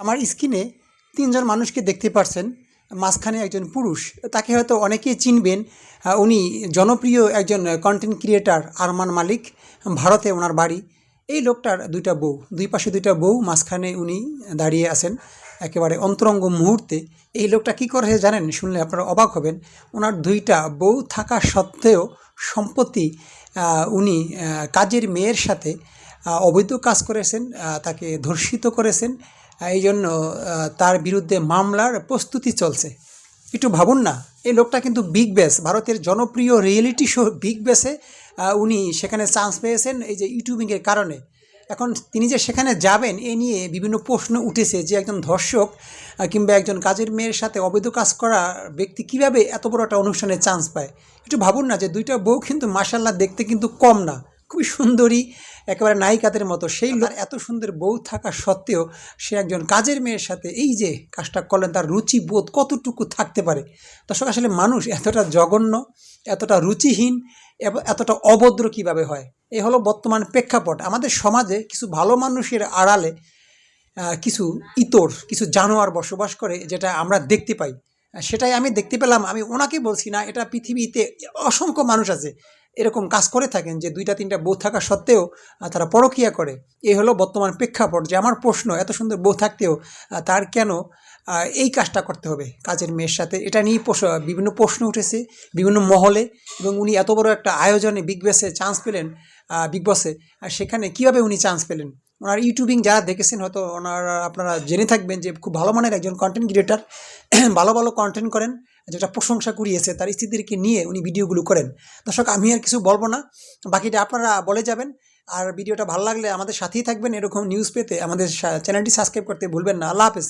আমার স্ক্রিনে তিনজন মানুষকে দেখতে পারছেন, মাঝখানে একজন পুরুষ। তাকে হয়তো অনেকেই চিনবেন উনি জনপ্রিয় একজন কন্টেন্ট ক্রিয়েটার আরমান মালিক, ভারতে ওনার বাড়ি। এই লোকটার দুইটা বউ, দুই পাশে দুইটা বউ, মাঝখানে উনি দাঁড়িয়ে আছেন একেবারে অন্তরঙ্গ মুহূর্তে। এই লোকটা কী করে জানেন? শুনলে আপনারা অবাক হবেন। ওনার দুইটা বউ থাকা সত্ত্বেও সম্পত্তি উনি কাজের মেয়ের সাথে অবৈধ কাজ করেছেন তাকে ধর্ষিত করেছেন এই জন্য তার বিরুদ্ধে মামলার প্রস্তুতি চলছে। একটু ভাবুন না, এই লোকটা কিন্তু বিগ ব্যাস ভারতের জনপ্রিয় রিয়েলিটি শো বিগ ব্যাসে উনি সেখানে চান্স পেয়েছেন এই যে ইউটিউবিংয়ের কারণে। এখন তিনি যে সেখানে যাবেন, এ নিয়ে বিভিন্ন প্রশ্ন উঠেছে যে একজন ধর্ষক কিংবা একজন কাজের মেয়ের সাথে অবৈধ কাজ করা ব্যক্তি কীভাবে এত বড় একটা অনুষ্ঠানে চান্স পায়? একটু ভাবুন না যে দুইটা বউ কিন্তু মাসাল্লাহ দেখতে কিন্তু কম না। খুবই সুন্দরী একেবারে নায়িকাদের মতো। সেই লোক এত সুন্দর বউ থাকা সত্ত্বেও সে একজন কাজের মেয়ের সাথে এই যে কাজটা করলেন তার রুচি বোধ কতটুকু থাকতে পারে? দর্শক আসলে মানুষ এতটা জঘন্য এতটা রুচিহীন এবং এতটা অভদ্র কীভাবে হয়? এই হলো বর্তমান প্রেক্ষাপট। আমাদের সমাজে কিছু ভালো মানুষের আড়ালে কিছু ইতর কিছু জানোয়ার বসবাস করে যেটা আমরা দেখতে পাই। সেটাই আমি দেখতে পেলাম। আমি ওনাকে বলছি না এটা পৃথিবীতে অসংখ্য মানুষ আছে। এরকম কাজ করে থাকেন যে দুইটা, তিনটা বউ থাকা সত্ত্বেও তারা পরকিয়া করে। এই হলো বর্তমান প্রেক্ষাপট যে আমার প্রশ্ন, এত সুন্দর বউ থাকতেও তার কেন এই কাজটা করতে হবে? কাজের মেয়ের সাথে এটা নিয়ে বিভিন্ন প্রশ্ন উঠেছে, বিভিন্ন মহলে, এবং উনি এত বড় একটা আয়োজনে বিগ বসে চান্স পেলেন বিগ বসে সেখানে কীভাবে উনি চান্স পেলেন? ওনার ইউটিউবিং যারা দেখেছেন হয়তো ওনারা, আপনারা জেনে থাকবেন যে খুব ভালো মানের একজন কন্টেন্ট ক্রিয়েটার ভালো ভালো কন্টেন্ট করেন, যেটা প্রশংসা কুড়িয়েছে তার স্ত্রীদেরকে নিয়ে উনি ভিডিওগুলো করেন। দর্শক, আমি আর কিছু বলব না। বাকিটা আপনারা বলে যাবেন। আর ভিডিওটা ভালো লাগলে আমাদের সাথেই থাকবেন। এরকম নিউজ পেতে আমাদের চ্যানেলটি সাবস্ক্রাইব করতে ভুলবেন না। আল্লাহ হাফেজ।